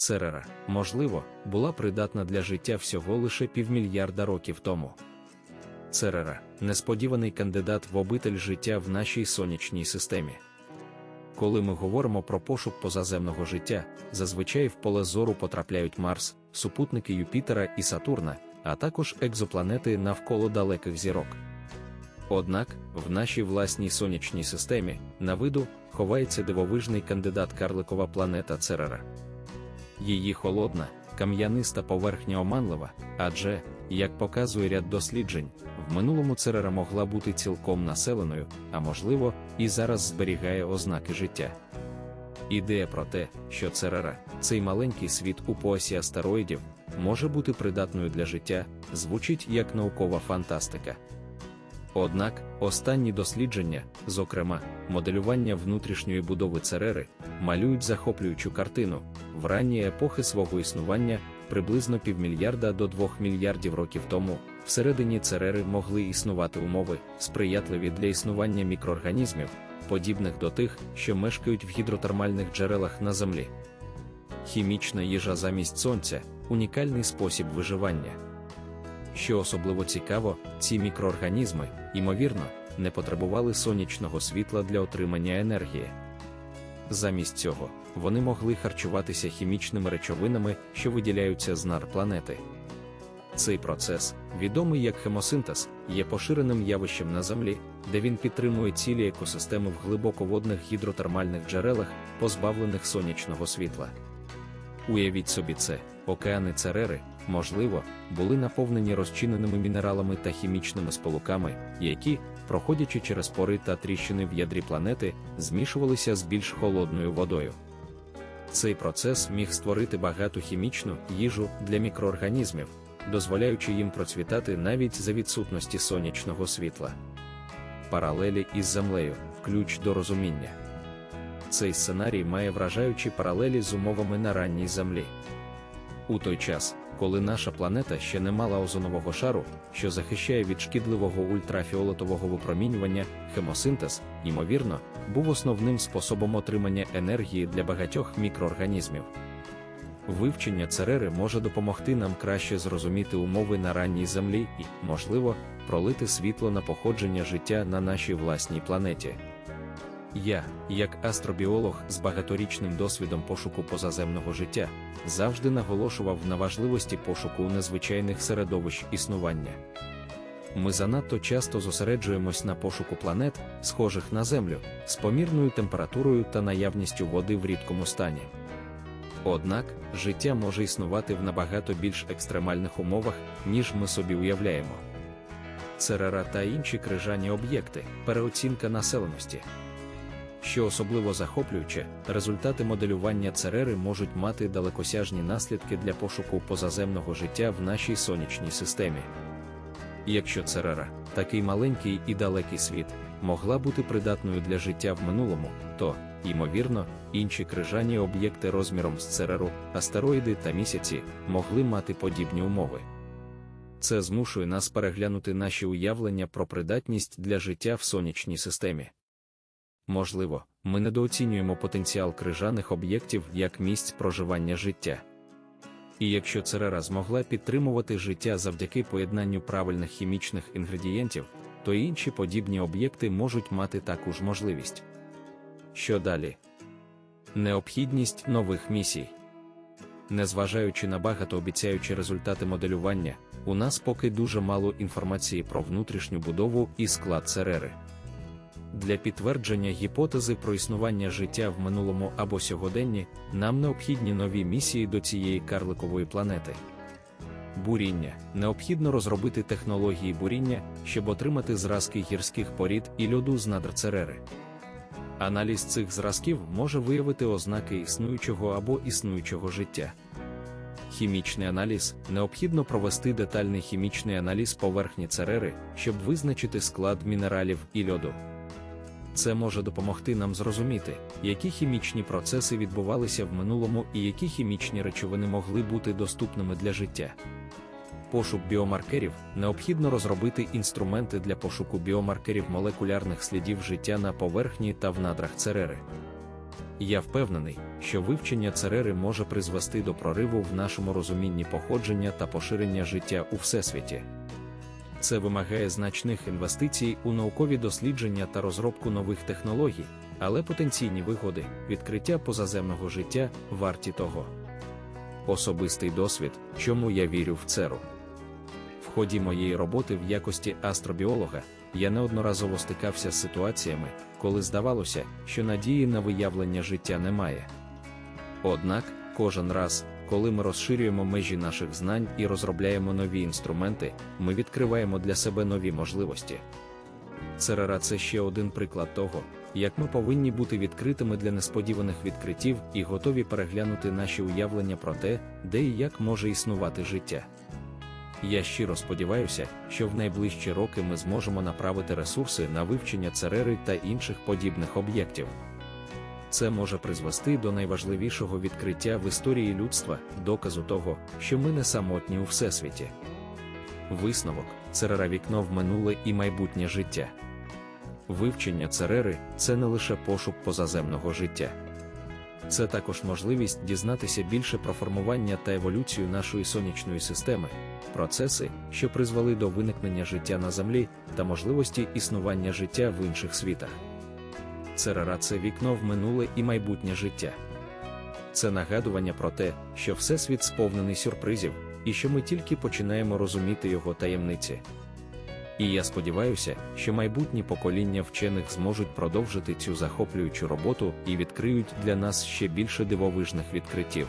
Церера, можливо, була придатна для життя всього лише півмільярда років тому. Церера несподіваний кандидат в обитель життя в нашій сонячній системі. Коли ми говоримо про пошук позаземного життя, зазвичай в поле зору потрапляють Марс, супутники Юпітера і Сатурна, а також екзопланети навколо далеких зірок. Однак, в нашій власній сонячній системі, на виду, ховається дивовижний кандидат карликова планета Церера. Її холодна, кам'яниста поверхня оманлива, адже, як показує ряд досліджень, в минулому Церера могла бути цілком населеною, а можливо, і зараз зберігає ознаки життя. Ідея про те, що Церера, цей маленький світ у поясі астероїдів, може бути придатною для життя, звучить як наукова фантастика. Однак, останні дослідження, зокрема, моделювання внутрішньої будови Церери, малюють захоплюючу картину в ранні епохи свого існування, приблизно півмільярда до двох мільярдів років тому, всередині Церери могли існувати умови, сприятливі для існування мікроорганізмів, подібних до тих, що мешкають в гідротермальних джерелах на Землі. Хімічна їжа замість сонця унікальний спосіб виживання. Що особливо цікаво, ці мікроорганізми, ймовірно, не потребували сонячного світла для отримання енергії. Замість цього, вони могли харчуватися хімічними речовинами, що виділяються з нар планети. Цей процес, відомий як хемосинтез, є поширеним явищем на Землі, де він підтримує цілі екосистеми в глибоководних гідротермальних джерелах, позбавлених сонячного світла. Уявіть собі це, океани Церери, можливо, були наповнені розчиненими мінералами та хімічними сполуками, які, проходячи через пори та тріщини в ядрі планети, змішувалися з більш холодною водою. Цей процес міг створити багату хімічну їжу для мікроорганізмів, дозволяючи їм процвітати навіть за відсутності сонячного світла. Паралелі із землею ключ до розуміння. Цей сценарій має вражаючі паралелі з умовами на ранній землі. У той час, коли наша планета ще не мала озонового шару, що захищає від шкідливого ультрафіолетового випромінювання, хемосинтез, ймовірно, був основним способом отримання енергії для багатьох мікроорганізмів. Вивчення церери може допомогти нам краще зрозуміти умови на ранній землі і, можливо, пролити світло на походження життя на нашій власній планеті. Я, як астробіолог з багаторічним досвідом пошуку позаземного життя, завжди наголошував на важливості пошуку незвичайних середовищ існування. Ми занадто часто зосереджуємось на пошуку планет, схожих на Землю, з помірною температурою та наявністю води в рідкому стані. Однак, життя може існувати в набагато більш екстремальних умовах, ніж ми собі уявляємо. Церера та інші крижані об'єкти, переоцінка населеності. Що особливо захоплююче, результати моделювання Церери можуть мати далекосяжні наслідки для пошуку позаземного життя в нашій сонячній системі. Якщо Церера, такий маленький і далекий світ, могла бути придатною для життя в минулому, то, ймовірно, інші крижані об'єкти розміром з Цереру, астероїди та місяці могли мати подібні умови. Це змушує нас переглянути наші уявлення про придатність для життя в сонячній системі. Можливо, ми недооцінюємо потенціал крижаних об'єктів як місць проживання життя. І якщо Церера змогла підтримувати життя завдяки поєднанню правильних хімічних інгредієнтів, то інші подібні об'єкти можуть мати таку ж можливість. Що далі? Необхідність нових місій. Незважаючи на багатообіцяючі результати моделювання, у нас поки дуже мало інформації про внутрішню будову і склад Церери. Для підтвердження гіпотези про існування життя в минулому або сьогоденні нам необхідні нові місії до цієї карликової планети. Буріння необхідно розробити технології буріння, щоб отримати зразки гірських порід і льоду з надр Церери. Аналіз цих зразків може виявити ознаки існуючого або існуючого життя. Хімічний аналіз необхідно провести детальний хімічний аналіз поверхні Церери, щоб визначити склад мінералів і льоду. Це може допомогти нам зрозуміти, які хімічні процеси відбувалися в минулому і які хімічні речовини могли бути доступними для життя. Пошук біомаркерів необхідно розробити інструменти для пошуку біомаркерів молекулярних слідів життя на поверхні та в надрах Церери. Я впевнений, що вивчення Церери може призвести до прориву в нашому розумінні походження та поширення життя у всесвіті. Це вимагає значних інвестицій у наукові дослідження та розробку нових технологій, але потенційні вигоди, відкриття позаземного життя варті того. Особистий досвід, чому я вірю в церу. В ході моєї роботи в якості астробіолога я неодноразово стикався з ситуаціями, коли здавалося, що надії на виявлення життя немає. Однак, кожен раз, коли ми розширюємо межі наших знань і розробляємо нові інструменти, ми відкриваємо для себе нові можливості. Церера це ще один приклад того, як ми повинні бути відкритими для несподіваних відкриттів і готові переглянути наші уявлення про те, де і як може існувати життя. Я щиро сподіваюся, що в найближчі роки ми зможемо направити ресурси на вивчення церери та інших подібних об'єктів. Це може призвести до найважливішого відкриття в історії людства, доказу того, що ми не самотні у всесвіті. Висновок церера вікно в минуле і майбутнє життя. Вивчення церери це не лише пошук позаземного життя. Це також можливість дізнатися більше про формування та еволюцію нашої сонячної системи, процеси, що призвели до виникнення життя на Землі та можливості існування життя в інших світах. Церера це вікно в минуле і майбутнє життя. Це нагадування про те, що Всесвіт сповнений сюрпризів, і що ми тільки починаємо розуміти його таємниці. І я сподіваюся, що майбутні покоління вчених зможуть продовжити цю захоплюючу роботу і відкриють для нас ще більше дивовижних відкриттів.